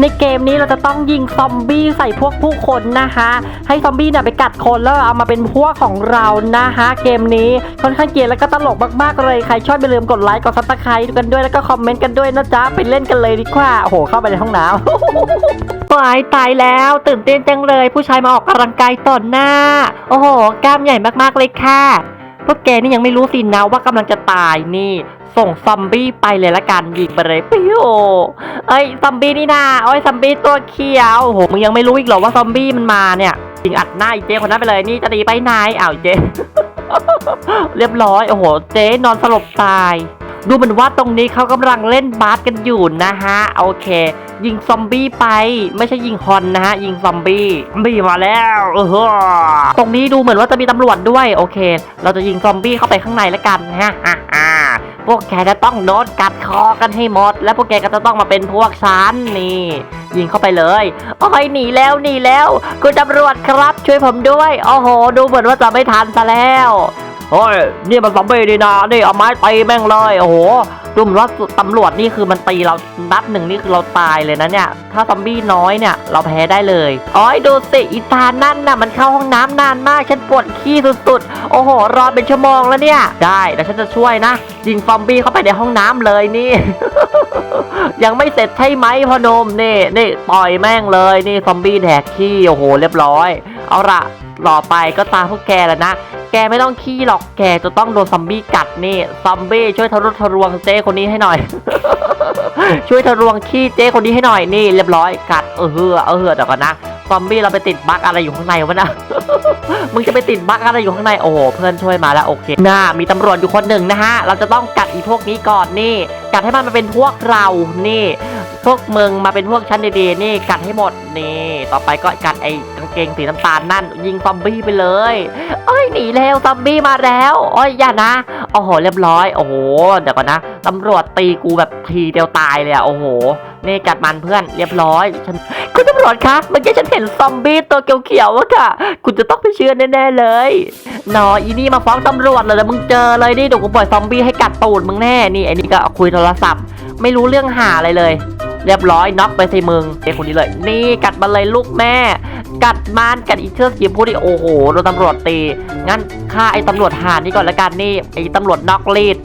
ในเกมนี้เราจะต้องยิงซอมบี้ใส่พวกผู้คนนะคะ ให้ซอมบี้เนี่ยไปกัดคนแล้วเอามาเป็นพวกของเรานะคะเกมนี้ค่อนข้างเกียดแล้วก็ตลกมากๆเลยใครชอบอย่าลืมกดไลค์กดซับสไครต์กันด้วยแล้วก็คอมเมนต์กันด้วยนะจ๊ะไปเล่นกันเลยดีกว่าโอ้โหเข้าไปในห้องน้ำตายตายแล้วตื่นเต้นจังเลย ผู้ชายมาออกกำลังกายต่อหน้า โอ้โห กล้ามใหญ่มากๆเลยค่ะ พวกแกนี่ยังไม่รู้สินะว่ากำลังจะตายนี่ ส่งซอมบี้ไปเลยละกันยิงไปเลยปิ้วเอ้ยซอมบี้นี่นาโอ้ยซอมบี้ตัวเขียวโอ้โหมึงยังไม่รู้อีกหรอว่าซอมบี้มันมาเนี่ยยิงอัดหน้าอีเจคนนั้นไปเลยนี่จะดีไปไหนอ้าวเจเรียบร้อยโอ้โหเจ๊นอนสลบตาย ดูเหมือนว่าตรงนี้เขากำลังเล่นบาสกันอยู่นะฮะโอเค ยิงซอมบี้ไป ไม่ใช่ยิงฮอนนะฮะยิงซอมบี้ซอมบี้มาแล้วเออตรงนี้ดูเหมือนว่าจะมีตำรวจด้วยโอเค เราจะยิงซอมบี้เข้าไปข้างในแล้วกันฮะฮ่าพวกแกจะต้องโดนกัดคอกันให้หมด และพวกแกก็จะต้องมาเป็นพวกฉันนี่ยิงเข้าไปเลยโอ้ยหนีแล้วหนีแล้ว คุณตำรวจครับช่วยผมด้วยโอ้โห ดูเหมือนว่าจะไม่ทันซะแล้ว โอ้ยนี่มันซอมบี้ดีนะนี่เอาไม้ตีแม่งเลยโอ้โหดูเหมือนว่าตำรวจนี่คือมันตีเรานัดหนึ่งนี่คือเราตายเลยนะเนี่ย ถ้าซอมบี้น้อยเนี่ย เราแพ้ได้เลยอ๋อยดูสิอีตานั่นน่ะมันเข้าห้องน้ำนานมากฉันปวดขี้สุดๆ โอ้โห รอเป็นชั่วโมงแล้วเนี่ย ได้แต่ฉันจะช่วยนะยิงซอมบี้เข้าไปในห้องน้ำเลยนี่ ยังไม่เสร็จใช่ไหมพ่อนมนี่นี่ปล่อยแม่งเลยนี่ซอมบี้แดกขี้โอ้โห เรียบร้อย เอาละต่อไปก็ตาพวกแกแล้วนะ แกไม่ต้องขี้หรอกแกจะต้องโดนซอมบี้กัดนี่ซอมบี้ช่วยทะรุทะรวงเจ้คนนี้ให้หน่อย ช่วยทะรวงขี้เจ้คนนี้ให้หน่อยนี่เรียบร้อยกัดเออเฮือเออเฮือเดี๋ยวก่อนนะซอมบี้เราไปติดบั๊กอะไรอยู่ข้างในวะนะ มึงจะไปติดบั๊กอะไรอยู่ข้างใน โอ้โห เพื่อนช่วยมาแล้วโอเคน่ามีตำรวจอยู่คนหนึ่งนะฮะ เราจะต้องกัดอีพวกนี้ก่อนนี่ กัดให้มันมาเป็นพวกเรา นี่ พวกมึงมาเป็นพวกชั้นดีๆนี่กัดให้หมดนี่ ต่อไปก็กัดไอ้กางเกงสีน้ำตาลนั่น ยิงซอมบี้ไปเลยเอ้ยหนีแล้วซอมบี้มาแล้วโอ้ยอย่านะโอ้โหเรียบร้อยโอ้โหเดี๋ยวก่อนนะตำรวจตีกูแบบทีเดียวตายเลยอะโอ้โหนี่กัดมันเพื่อนเรียบร้อยฉันคุณตำรวจคะเมื่อกี้ฉันเห็นซอมบี้ตัวเขียวๆอะค่ะ คุณจะต้องไปเชื่อแน่ๆเลยนออีนี่มาฟ้องตำรวจเลยแล้วมึงเจอเลยนี่เดี๋ยวกูปล่อยซอมบี้ให้กัดตูดมึงแน่นี่ไอ้นี่ก็คุยโทรศัพท์ ไม่รู้เรื่องหาอะไรเลย เรียบร้อยน็อกไปสิมึงเด็กคนนี้เลย นี่กัดมาเลยลูกแม่ กัดมานกัดอีเชือกสีพูดดิโอ้โหโดนตำรวจตี งั้นฆ่าไอ้ตำรวจห่านนี่ก่อนละกันนี่ไอ้ตำรวจน็อกลีด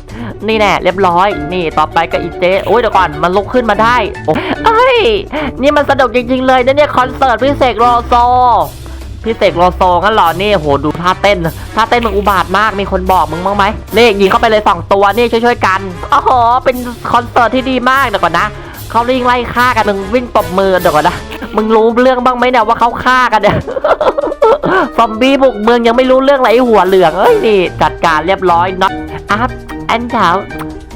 นี่แน่เรียบร้อย นี่ต่อไปก็อีเจ๊โอ้ยเดี๋ยวก่อนมันลุกขึ้นมาได้โอ้เอ้ยนี่มันสนุกจริง ๆ เลยนะเนี่ยคอนเสิร์ตพิเศษโรโซพี่เสกโลโซงั้นเหรอนี่โหดูท่าเต้นท่าเต้นมึงอุบาทมากมีคนบอกมึงบ้างไหมนี่ยิงเข้าไปเลยสองตัวนี่ช่วยๆกันโอ้โหเป็นคอนเสิร์ตที่ดีมากเดี๋ยวก่อนนะ เขาวิ่งไล่ฆ่ากันมึงวิ่งปบมือเดี๋ยวก่อนนะมึงรู้เรื่องบ้างไหมเนี่ยว่าเขาฆ่ากันเนี่ยซอมบี้บุกเมืองยังไม่รู้เรื่องอะไรหัวเหลืองเอ้ยนี่จัดการเรียบร้อยน็อตอัพแอนดาว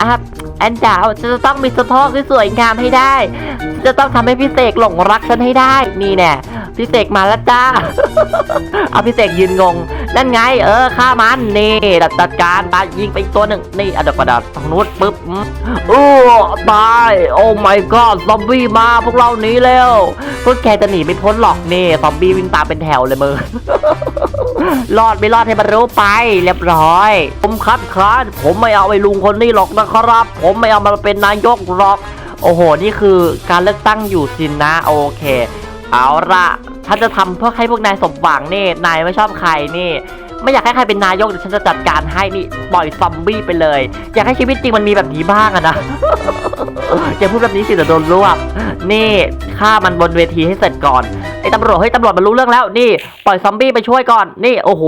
อัพแอนดาวจะต้องมีสะโพกที่สวยงามให้ได้ จะต้องทำให้พี่เสกหลงรักฉันให้ได้นี่แน่ พี่เสกมาแล้วจ้า เอาพี่เสกยืนงง นั่นไง เออฆ่ามันนี่จัดการตายยิงไปอีกตัวหนึ่งนี่อะเดี๋ยวกระดาษทางนู้นปึ๊บอือตายโอ้ my god ซอมบี้มาพวกเราหนีแล้วพวกแกจะหนีไม่พ้นหรอกนี่ซอมบี้วิ่งตามเป็นแถวเลยมือรอดไม่รอดให้มันรู้ไป เรียบร้อย ผมคัดค้านผมไม่เอาไอ้ลุงคนนี้หรอกนะครับ ผมไม่เอามาเป็นนายกหรอก โอ้โห นี่คือการเลือกตั้งอยู่สินนะ โอเค เอาละ ถ้าจะทำเพื่อให้พวกนายสมหวังนี่ นายไม่ชอบใครนี่ ไม่อยากให้ใครเป็นนายกเดี๋ยวฉันจะจัดการให้นี่ปล่อยซอมบี้ไปเลย อยากให้ชีวิตจริงมันมีแบบนี้บ้างอะนะอย่าพูดแบบนี้สิเดี๋ยวโดนรวบนี่ฆ่ามันบนเวทีให้เสร็จก่อนไอ้ตำรวจเฮ้ยตำรวจมันรู้เรื่องแล้ว นี่ ปล่อยซอมบี้ไปช่วยก่อนนี่โอ้โห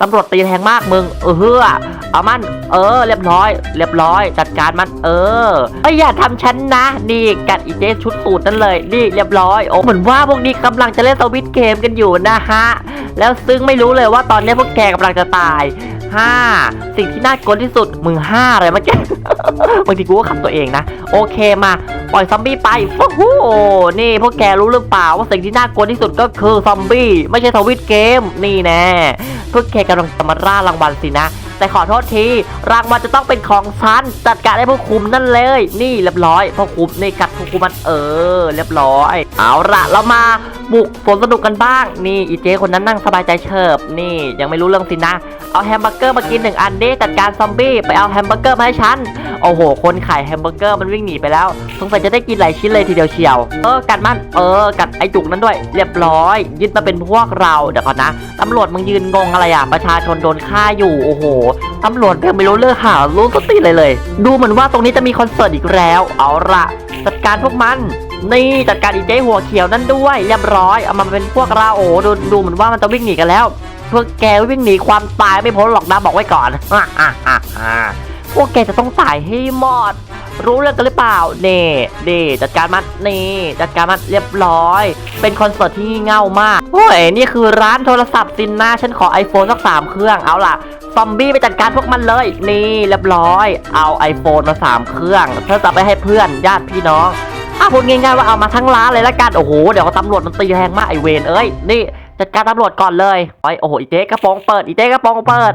ตำรวจตีแรงมากมึงเออเฮ้อเอามัน เออ เรียบร้อย เรียบร้อย จัดการมัน เออเอ้ยอย่าทำฉันนะ นี่กัดอีเจชุดสูตรนั่นเลย นี่เรียบร้อยโอ้เหมือนว่าพวกนี้กำลังจะเล่นสวิตเกมกันอยู่นะฮะแล้วซึ่งไม่รู้เลยว่าตอนนี้พวกแกกำลังจะตาย ห้าสิ่งที่น่ากลัวที่สุดมึงห้าอะไรเมื่อกี้บางทีกูก็ขับตัวเองนะ โอเคมาปล่อยซอมบี้ไปฟูฮู้นี่พวกแกรู้หรือเปล่าว่าสิ่งที่น่ากลัวที่สุดก็คือซอมบี้ไม่ใช่สวิตเกมนี่แน่พวกแกกำลังจะมาล่ารางวัลสินะ แต่ขอโทษที รางวัลจะต้องเป็นของฉันจัดการให้พวกคุมนั่นเลย นี่เรียบร้อยพวกคุมนี่กัดพวกคุมมันเออ เรียบร้อย เอาละเรามาบุกสวนสนุกกันบ้าง นี่อีเจคนนั้นนั่งสบายใจเฉิบนี่ยังไม่รู้เรื่องสินะ เอาแฮมเบอร์เกอร์มากินหนึ่งอันดิจัดการซอมบี้ไปเอาแฮมเบอร์เกอร์มาให้ฉัน โอ้โห คนขายแฮมเบอร์เกอร์มันวิ่งหนีไปแล้ว สงสัยจะได้กินหลายชิ้นเลยทีเดียวเชียว เออ กัดมัน เออ กัดไอจุกนั้นด้วย เรียบร้อย ยึดมาเป็นพวกเรา เดี๋ยวก่อนนะ ตำรวจมึงยืนงงอะไรอะ ประชาชนโดนฆ่าอยู่ โอ้โห ตำรวจยังไม่รู้เรื่องหารู้สติเลยเลย ดูเหมือนว่าตรงนี้จะมีคอนเสิร์ตอีกแล้ว เอาละจัดการพวกมันนี่จัดการอีเจ๊หัวเขียวนั่นด้วยเรียบร้อยเอามาเป็นพวกเราโอ้ดูดูเหมือนว่ามันจะวิ่งหนีกันแล้วพวกแกวิ่งหนีความตายไม่พ้นหรอกนะบอกไว้ก่อนอะอะอะอะ พวกแกจะต้องตายให้หมด รู้เรื่องกันหรือเปล่า เน่เน่จัดการมันนี่จัดการมันเรียบร้อย เป็นคอนเสิร์ตที่เง่ามาก โอ้ย นี่คือร้านโทรศัพท์ซินนะฉันขอ iPhone สักสามเครื่อง เอาล่ะ ซอมบี้ไปจัดการพวกมันเลย นี่เรียบร้อย เอา iPhone มาสามเครื่องเพื่อจะไปให้เพื่อนญาติพี่น้องอะพูดง่ายๆว่าเอามาทั้งร้านเลยละกัน โอ้โห เดี๋ยวตำรวจมันตีแรงมากไอเวนเอ้ย นี่จัดการตำรวจก่อนเลย โอ้ยโอ้โห อีเจ๊กระโปรงเปิด อีเจ๊กระโปรงเปิด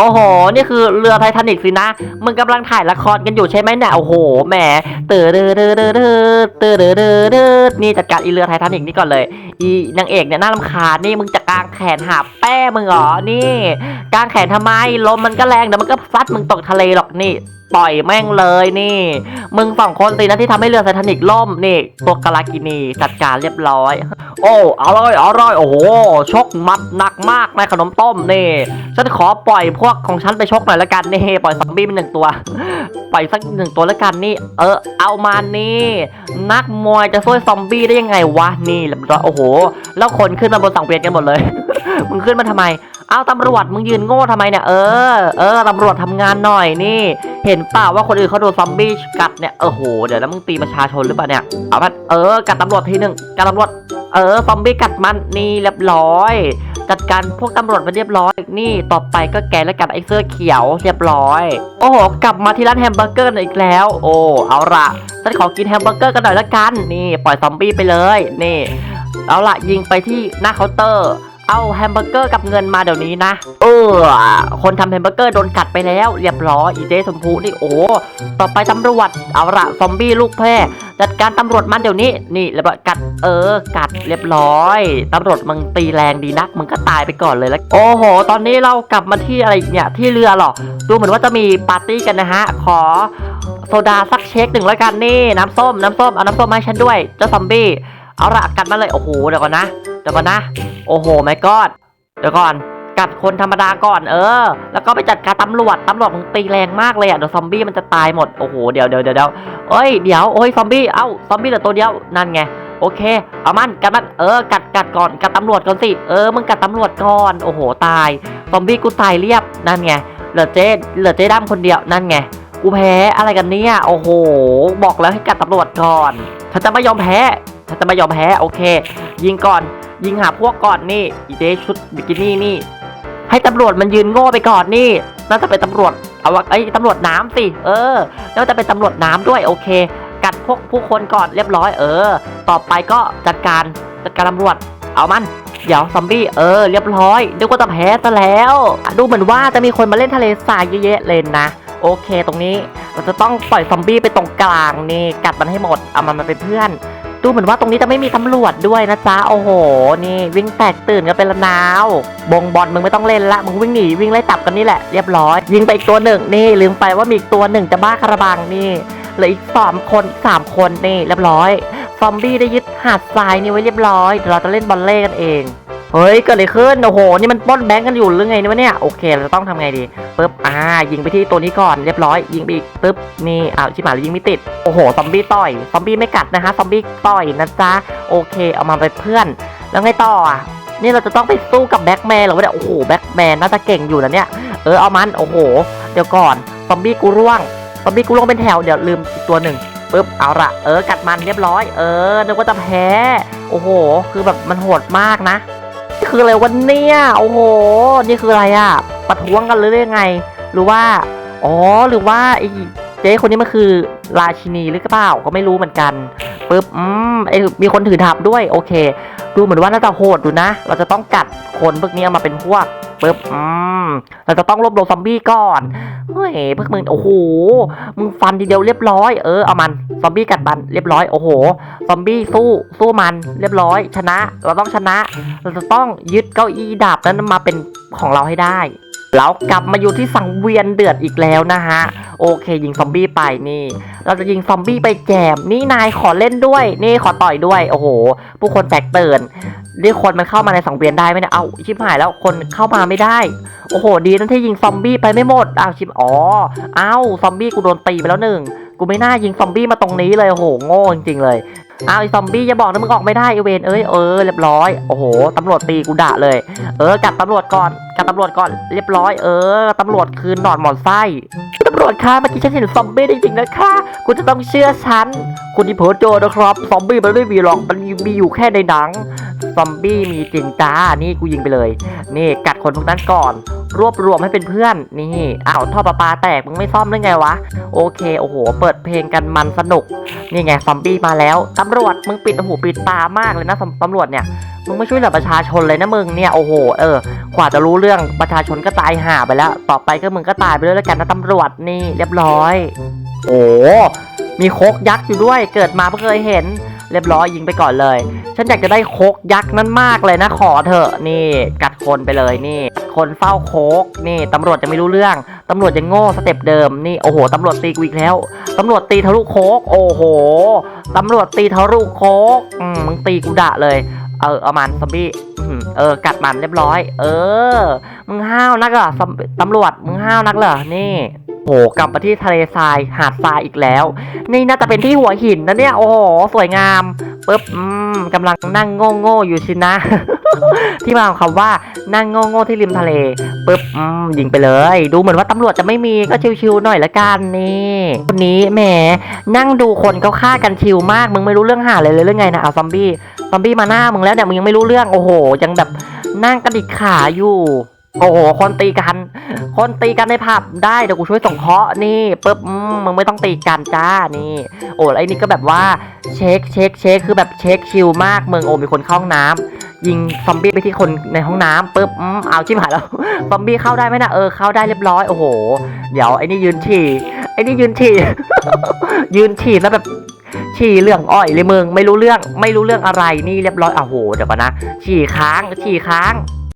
โอ้โห นี่คือเรือไททานิกสินะ มึงกำลังถ่ายละครกันอยู่ใช่ไหมเนี่ยโอ้โห แหม เตอเดอเดอเดอเดอเตอเดอเดอเดอนี่จัดการอีเรือไททานิกนี่ก่อนเลย อีนางเอกเนี่ยน่ารำคาญนี่มึงจะ กางแขนหาแป้มึงเหรอนี่กางแขนทำไมลมมันก็แรงเดี๋ยวมันก็ซัดมึงตกทะเลหรอกนี่ปล่อยแม่งเลยนี่ มึงสองคนสินะที่ทำให้เรือไททานิกล่มนี่ตัวกาลากินีจัดการเรียบร้อย โอ้อร่อยอร่อยโอ้โหชกมัดหนักมากในขนมต้มนี่ ฉันขอปล่อยพวกของฉันไปชกหน่อยละกันนี่ปล่อยซอมบี้เป็นหนึ่งตัว ปล่อยสักหนึ่งตัวแล้วกันนี่ เออ เอามานี่ นักมวยจะสู้ซอมบี้ได้ยังไงวะนี่แล้วโอ้โห แล้วคนขึ้นมาบนสังเวียนกันหมดเลย มึงขึ้นมาทำไม เอาตำรวจมึงยืนโง่ทำไมเนี่ยเออเออตำรวจทำงานหน่อยนี่ เห็นเปล่าว่าคนอื่นเขาโดนซอมบี้กัดเนี่ยเออโหเดี๋ยวแล้วมึงตีประชาชนหรือเปล่าเนี่ยเอามันเออกัดตำรวจทีหนึ่งกัดตำรวจเออซอมบี้กัดมันนี่เรียบร้อยจัดการพวกตำรวจไปเรียบร้อยนี่ต่อไปก็แกและกันไอ้เสื้อเขียวเรียบร้อย โอ้โห กลับมาที่ร้านแฮมเบอร์เกอร์อีกแล้ว โอ้เอาละฉันขอกินแฮมเบอร์เกอร์กันหน่อยละกัน นี่ ปล่อยซอมบี้ไปเลย นี่ เอาละยิงไปที่หน้าเคาน์เตอร์ เอาแฮมเบอร์เกอร์กับเงินมาเดี๋ยวนี้นะ เออ คนทำแฮมเบอร์เกอร์โดนกัดไปแล้วเรียบร้อยอีเจสมพูนี่โอ้ต่อไปตำรวจเอาละซอมบี้ลูกแพร่จัดการตำรวจมันเดี๋ยวนี้นี่เรียบร้อยกัดเออ กัดเรียบร้อยตำรวจมึงตีแรงดีนักมึงก็ตายไปก่อนเลยแล้วโอ้โห ตอนนี้เรากลับมาที่อะไรเนี่ยที่เรือเหรอดูเหมือนว่าจะมีปาร์ตี้กันนะฮะ ขอโซดาสักเช็คหนึ่งแล้วกันนี่น้ำส้มน้ำส้มเอาน้ำส้มมาให้ฉันด้วยเจ้าซอมบี้เอาละกัดมาเลยโอ้โหเดี๋ยวก่อนนะ เดี๋ยวก่อนนะ โอ้โหไม่กอดเดี๋ยวก่อนกัดคนธรรมดาก่อนเออ แล้วก็ไปจัดการตำรวจตำรวจมึงตีแรงมากเลยอะเดี๋ยวซอมบี้มันจะตายหมดโอ้โหเดี๋ยวเดี๋ยวเดี๋ยวเอ้ยเดี๋ยวโอ้ยซอมบี้เอ้าซอมบี้เหลือตัวเดียวนั่นไงโอเคเอามันกัดมันเออกัดกัดก่อนกัดตำรวจก่อนสิเออมึงกัดตำรวจก่อนโอ้โหตายซอมบี้กูตายเรียบนั่นไงเหลือเจ๊เหลือเจ๊ดำคนเดียวนั่นไงกูแพ้อะไรกันเนี่ยโอ้โห บอกแล้วให้กัดตำรวจก่อนฉันจะไม่ยอมแพ้ฉันจะไม่ยอมแพ้โอเค ยิงก่อน ยิงหาพวกก่อนนี่อีเจ๊ชุดบิกินี่นี่ ให้ตำรวจมันยืนโง่ไปก่อนนี่ น่าจะเป็นตำรวจเอาว่าไอ้ตำรวจน้ำสิ เออน่าจะเป็นตำรวจน้ำด้วยโอเค กัดพวกผู้คนก่อนเรียบร้อย เออ ต่อไปก็จัดการจัดการตำรวจ เอามัน เดี๋ยวซอมบี้เออเรียบร้อยนึกว่าจะแพ้ซะแล้วดูเหมือนว่าจะมีคนมาเล่นทะเลทรายเยอะแยะเลยนะโอเค ตรงนี้เราจะต้องปล่อยซอมบี้ไปตรงกลางนี่กัดมันให้หมดเอามันมาเป็นเพื่อน ดูเหมือนว่าตรงนี้จะไม่มีตำรวจด้วยนะจ๊ะโอ้โห นี่วิ่งแตกตื่นกันเป็นละนาวบงบอลมึงไม่ต้องเล่นละมึงวิ่งหนีวิ่งไล่ตับกันนี่แหละเรียบร้อย ยิงไปอีกตัวหนึ่งนี่ลืมไปว่ามีอีกตัวหนึ่งจะบ้าคาราบังนี่เหลืออีกสามคนอีกสามคนนี่เรียบร้อย ซอมบี้ได้ยึดหาดทรายนี่ไว้เรียบร้อยเดี๋ยวเราจะเล่นบอลเล่กันเอง เฮ้ยเกิดอะไรขึ้นโอ้โหนี่มันปล้นแบงก์กันอยู่หรือไงเนี่ยวะเนี่ยโอเคเราจะต้องทำไงดีปึ๊บอ่ายิงไปที่ตัวนี้ก่อนเรียบร้อย ยิงไปอีกปึ๊บนี่อ้าวชิบหายยิงไม่ติดโอ้โหซอมบี้ต่อยซอมบี้ไม่กัดนะคะซอมบี้ต่อยนะจ๊ะโอเคเอามาเป็นเพื่อน แล้วไงต่ออะนี่เราจะต้องไปสู้กับแบ็กแมนหรอวะเนี่ยโอ้โหแบ็กแมนน่าจะเก่งอยู่นะเนี่ยเออเอามันโอ้โห เดี๋ยวก่อนซอมบี้กูร่วงซอมบี้กูร่วงเป็นแถวเดี๋ยวลืมอีกตัวหนึ่งปึ๊บเอาละเออกัดมันเรียบร้อย เออนึกว่าจะแพ้ โอ้โห คือแบบมันโหดมากนะ คืออะไรวันเนี่ยโอ้โห นี่คืออะไรอะประท้วงกันหรือยังไง หรือว่า อ๋อ หรือว่าไอ้เจ๊คนนี้มันคือราชินีหรือเปล่า ก็ไม่รู้เหมือนกันปึ๊บ อืมไอ้มีคนถือดาบด้วย โอเค ดูเหมือนว่าน่าจะโหดดูนะ เราจะต้องกัดคนพวกนี้มาเป็นพวกปึ๊บ อืม เราจะต้องรวบรวมซอมบี้ก่อน เฮ้ยพวกมึงโอ้โหมึงฟันทีเดียวเรียบร้อยเออเอามันซอมบี้กัดมันเรียบร้อยโอ้โหซอมบี้สู้สู้มันเรียบร้อย ชนะ เราต้องชนะ เราจะต้องยึดเก้าอี้ดาบนั้นมาเป็นของเราให้ได้เรากลับมาอยู่ที่สังเวียนเดือดอีกแล้วนะฮะ โอเค ยิงซอมบี้ไปนี่ เราจะยิงซอมบี้ไปแจมนี่นายขอเล่นด้วย นี่ขอต่อยด้วย โอ้โห ผู้คนแตกตื่นเรียกคนมันเข้ามาในสังเวียนได้ไหมเนี่ยเอาชิบหายแล้วคนเข้ามาไม่ได้ โอ้โห ดีนั่นที่ยิงซอมบี้ไปไม่หมดอ้าวชิบอ๋ออ้าวซอมบี้กูโดนตีไปแล้วหนึ่งกูไม่น่ายิงซอมบี้มาตรงนี้เลยโอ้โหโง่จริงๆเลย อ้าวไอ้ซอมบี้อย่าบอกนะมึงออกไม่ได้ไอเวนเอ้ยเออเรียบร้อยโอ้โหตำรวจตีกูด่าเลย เออกัดตำรวจก่อนกัดตำรวจก่อนเรียบร้อยเออตำรวจคืนหนอนหมอนไส้ตำรวจคะเมื่อกี้ฉันเห็นซอมบี้จริงๆนะคะคุณจะต้องเชื่อฉันคุณที่เพ้อเจนะครับซอมบี้มันไม่มีหรอกมันมีอยู่แค่ในหนังซอมบี้มีจริงจ้านี่กูยิงไปเลย นี่กัดคนพวกนั้นก่อน รวบรวมให้เป็นเพื่อนนี่อ้าวท่อประปาแตกมึงไม่ซ่อมได้ไงวะ โอเคโอ้โห เปิดเพลงกันมันสนุก นี่ไงซอมบี้มาแล้วตำรวจมึงปิดหูปิดตามากเลยนะตำรวจเนี่ยมึงไม่ช่วยเหลือประชาชนเลยนะมึงเนี่ยโอ้โหเออกว่าจะรู้เรื่องประชาชนก็ตายห่าไปแล้ว ต่อไปก็มึงก็ตายไปด้วยแล้วกันนะตำรวจนี่เรียบร้อย โอ้มีโคกยักษ์อยู่ด้วย เกิดมาเพิ่งเคยเห็น เรียบร้อยยิงไปก่อนเลย ฉันอยากจะได้โคกยักษ์นั้นมากเลยนะ ขอเถอะนี่ กัดคนไปเลยนี่ คนเฝ้าโคกนี่ตำรวจจะไม่รู้เรื่องตำรวจยังโง่สเต็ปเดิมนี่โอ้โหตำรวจตีกูอีกแล้วตำรวจตีทะลุโคกโอ้โหตำรวจตีทะลุโคกอืมมึงตีกูด่าเลยเออเอามันซอมบี้เออกัดมันเรียบร้อย เออ มึงห้าวนักเหรอตำรวจมึงห้าวนักเหรอนี่ โหกลับมาที่ทะเลทรายหาดทรายอีกแล้ว นี่น่าจะเป็นที่หัวหินนะเนี่ยโอ้โหสวยงามปึ๊บอืมกำลังนั่งโง่โง่อยู่ชินะ ที่มาของคำว่านั่งโง่โง่ที่ริมทะเลปึ๊บอืมยิงไปเลย ดูเหมือนว่าตำรวจจะไม่มีก็ชิวๆหน่อยละกันนี่คนนี้แหมนั่งดูคนเขาฆ่ากันชิวมากมึงไม่รู้เรื่องหาเลยเลยเรื่องไงนะเอาซอมบี้ซอมบี้มาหน้ามึงแล้วเนี่ยมึงยังไม่รู้เรื่องโอ้โหยังแบบนั่งกระดิกขาอยู่ โอ้โห คนตีกัน คนตีกันในผับได้ เดี๋ยวกูช่วยส่งเคาะนี่ปึ๊บมึงไม่ต้องตีกันจ้า นี่ โอ้ไอ้นี่ก็แบบว่าเช็คเช็คเช็คคือแบบเช็คชิลมากมึงโอ้มีคนเข้าห้องน้ำยิงซอมบี้ไปที่คนในห้องน้ำปึ๊บอืมเอาชิบหายแล้ว ซอมบี้เข้าได้ไหมนะเออเข้าได้เรียบร้อย โอ้โห เดี๋ยวไอ้นี่ยืนฉี่ ไอ้นี่ยืนฉี่ ยืนฉี่แล้วแบบฉี่เรื่องอ้อยเลยมึงไม่รู้เรื่องไม่รู้เรื่องอะไรนี่เรียบร้อยอ้าวโหเดี๋ยวก่อนนะฉี่ค้างฉี่ค้าง